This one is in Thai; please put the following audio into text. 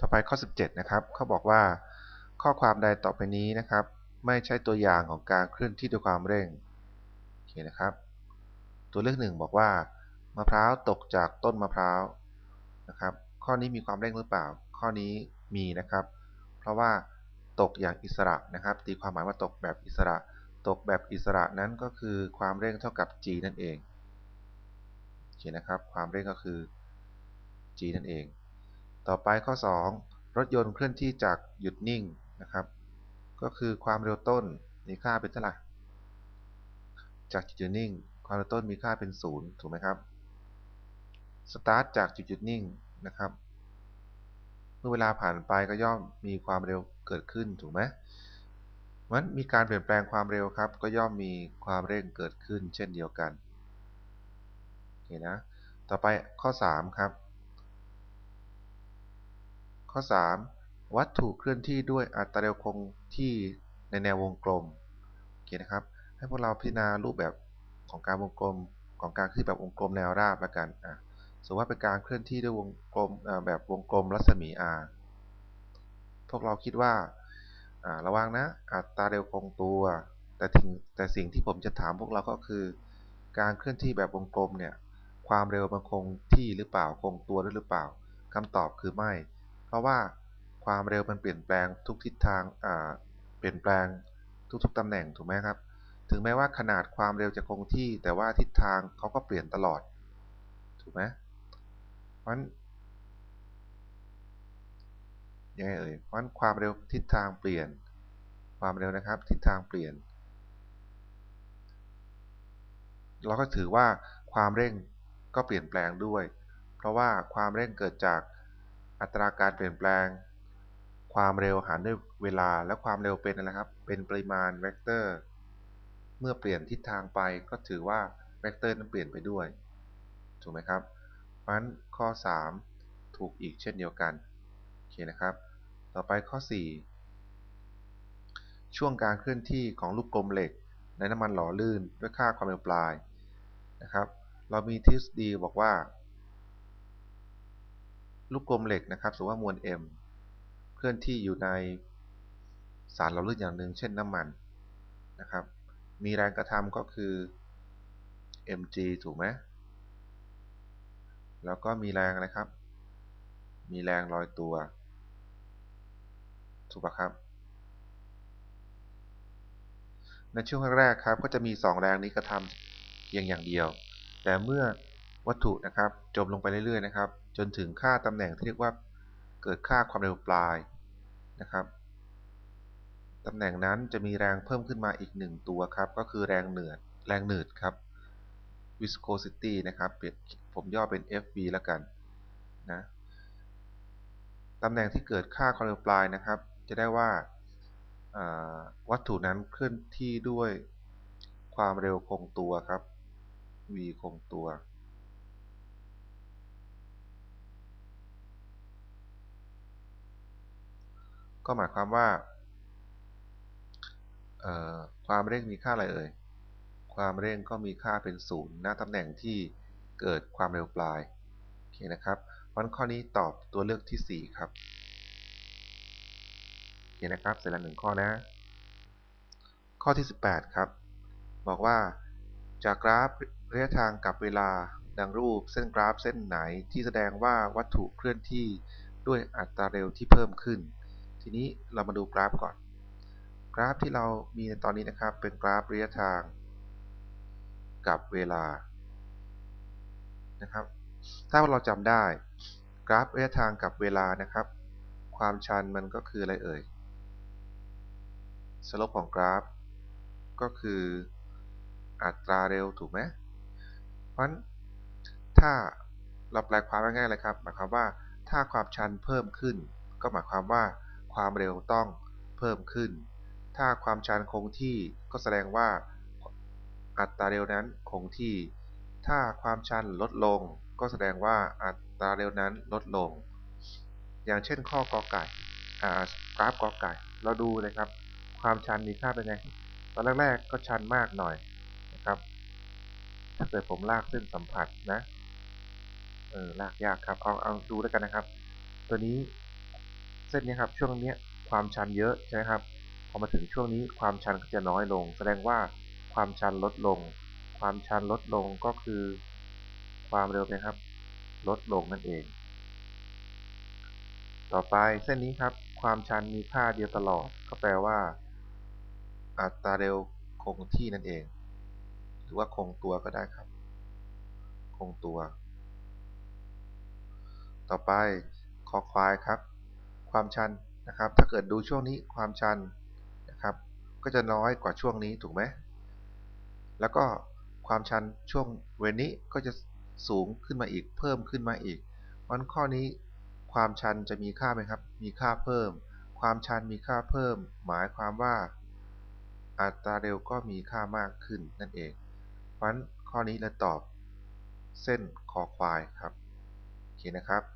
ต่อไปข้อ 17 นะครับเขาบอกว่า ข้อความใดต่อไปนี้นะครับ ไม่ใช่ตัวอย่างของการเคลื่อนที่ด้วยความเร่งโอเคนะครับ ตัวเลือกหนึ่งบอกว่ามะพร้าวตกจากต้นมะพร้าวนะครับ ข้อนี้มีความเร่งหรือเปล่า ข้อนี้มีนะครับ เพราะว่าตกอย่างอิสระนะครับ ตีความหมายว่าตกแบบอิสระ ตกแบบอิสระนั้นก็คือความเร่งเท่ากับ g นั่นเองโอเคนะครับ ความเร่งก็คือ g นั่นเอง ต่อไปข้อ 2 รถยนต์เคลื่อนที่จากหยุดนิ่งนะครับ ก็คือความเร็วต้นมีค่าเป็นเท่าไหร่จากจุดหยุดนิ่ง ความเร็วต้นมีค่าเป็น 0 ถูกไหมครับสตาร์ทจากจุดหยุดนิ่งนะครับ เมื่อเวลาผ่านไปก็ย่อมมีความเร็วเกิดขึ้นถูกไหมมันมีการเปลี่ยนแปลงความเร็วครับ ก็ย่อมมีความเร่งเกิดขึ้นเช่นเดียวกันโอเคนะ ต่อไปข้อ 3 ครับ ข้อ 3 วัตถุเคลื่อนที่ด้วยอัตราเร็วคงที่ในแนววงกลมโอเคนะครับ ให้พวกเราพิจารณารูปแบบของการวงกลมของการเคลื่อนแบบวงกลมแนวราบแล้วกันอะสมมติว่าเป็นการเคลื่อนที่ด้วยวงกลมแบบวงกลมรัศมี r พวกเราคิดว่าระวังนะอัตราเร็วคงตัว แต่แต่สิ่งที่ผมจะถามพวกเราก็คือ การเคลื่อนที่แบบวงกลมเนี่ยความเร็วมันคงที่หรือเปล่าคงตัวด้วยหรือเปล่าคำตอบคือไม่ เพราะว่าความเร็วมันเปลี่ยนแปลงทุกทิศทางเปลี่ยนแปลงทุกๆตำแหน่งถูกไหมครับ ถึงแม้ว่าขนาดความเร็วจะคงที่ แต่ว่าทิศทางเขาก็เปลี่ยนตลอด ถูกไหมเพราะยังไงเอ่ยเพราะความเร็วทิศทางเปลี่ยน ความเร็วนะครับ ทิศทางเปลี่ยน เราก็ถือว่าความเร่งก็เปลี่ยนแปลงด้วย เพราะว่าความเร่งเกิดจาก อัตราการเปลี่ยนแปลง ความเร็วหารด้วยเวลาและความเร็วเป็นอะไรครับ เป็นปริมาณเวกเตอร์ เมื่อเปลี่ยนทิศทางไปก็ถือว่าเวกเตอร์นั้นเปลี่ยนไปด้วย ถูกไหมครับเพราะฉะนั้นข้อ 3 ถูกอีกเช่นเดียวกันโอเคนะครับ ต่อไปข้อ 4 ช่วงการเคลื่อนที่ของลูกกลมเหล็ก ในน้ำมันหล่อลื่นด้วยค่าความเร็วปลายนะครับ เรามีทฤษฎีบอกว่า ลูกกลมเหล็กนะครับสมมติว่ามวล m เคลื่อนที่อยู่ในสารหล่อลื่นอย่างหนึ่งเช่นน้ำมันนะครับ มีแรงกระทำก็คือ mg ถูกไหมแล้วก็มีแรงอะไรครับ มีแรงลอยตัว ถูกปะครับ ในช่วงแรกครับก็จะมี 2 แรงนี้กระทำเพียงอย่างเดียว แต่เมื่อวัตถุนะครับจมลงไปเรื่อยๆนะครับ จนถึงค่าตำแหน่งที่เรียกว่าเกิดค่าความเร็วปลายนะครับตำแหน่งนั้นจะมีแรงเพิ่มขึ้นมาอีกหนึ่งตัวครับ ก็คือแรงเหนืดแรงหนืดครับ viscosity นะครับผมย่อเป็น FV แล้วกันนะตำแหน่งที่เกิดค่าความเร็วปลายนะครับ จะได้ว่าวัตถุนั้นเคลื่อนที่ด้วยความเร็วคงตัวครับ v คงตัว ก็หมายความว่าความเร่งมีค่าอะไรเอ่ย ความเร่งก็มีค่าเป็นศูนย์ณตำแหน่งที่เกิดความเร็วปลายโอเคนะครับวันข้อนี้ตอบตัวเลือกที่ 4 ครับโอเคนะครับ เสร็จแล้วหนึ่งข้อนะ ข้อที่ 18 ครับ บอกว่าจากกราฟระยะทางกับเวลาดังรูปเส้นกราฟเส้นไหนที่แสดงว่าวัตถุเคลื่อนที่ด้วยอัตราเร็วที่เพิ่มขึ้น ทีนี้เรามาดูกราฟก่อน กราฟที่เรามีในตอนนี้นะครับ เป็นกราฟระยะทาง กับเวลานะครับ ถ้าเราจำได้ กราฟระยะทางกับเวลานะครับ ความชันมันก็คืออะไรเอ่ยสโลปของกราฟ ก็คืออัตราเร็วถูกไหมเพราะฉะนั้นถ้าเราแปลความง่ายๆเลยครับ หมายความว่าถ้าความชันเพิ่มขึ้น ก็หมายความว่า ความเร็วต้องเพิ่มขึ้น ถ้าความชันคงที่ก็แสดงว่าอัตราเร็วนั้นคงที่ ถ้าความชันลดลง ก็แสดงว่าอัตราเร็วนั้นลดลง อย่างเช่นข้อกอไก่กราฟกอไก่ เราดูนะครับ ความชันมีค่าเป็นไง ตอนแรกๆก็ชันมากหน่อยนะครับ ถ้าเกิดผมลากเส้นสัมผัสนะ เออลากยากครับ เอาเอาดูแล้วกันนะครับ ตัวนี้ ส้นนี้ครับช่วงนี้ความชันเยอะใช่ไหมครับพอมาถึงช่วงนี้ความชันก็จะน้อยลง แสดงว่าความชันลดลง ความชันลดลงก็คือ ความเร็วนะครับ ลดลงนั่นเอง ต่อไปเส้นนี้ครับ ความชันมีค่าเดียวตลอดก็แปลว่า อัตราเร็วคงที่นั่นเอง หรือว่าคงตัวก็ได้ครับ คงตัว ต่อไปคอควายครับ ความชันนะครับ ถ้าเกิดดูช่วงนี้ความชันนะครับ ก็จะน้อยกว่าช่วงนี้ถูกไหมแล้วก็ความชันช่วงเวรนี้ก็จะสูงขึ้นมาอีกเพิ่มขึ้นมาอีกวันข้อนี้ความชันจะมีค่าไหมครับ มีค่าเพิ่ม ความชันมีค่าเพิ่ม หมายความว่า อัตราเร็วก็มีค่ามากขึ้นนั่นเองเพราะฉะนั้นข้อนี้เราตอบ เส้นคอควายครับ โอเคนะครับ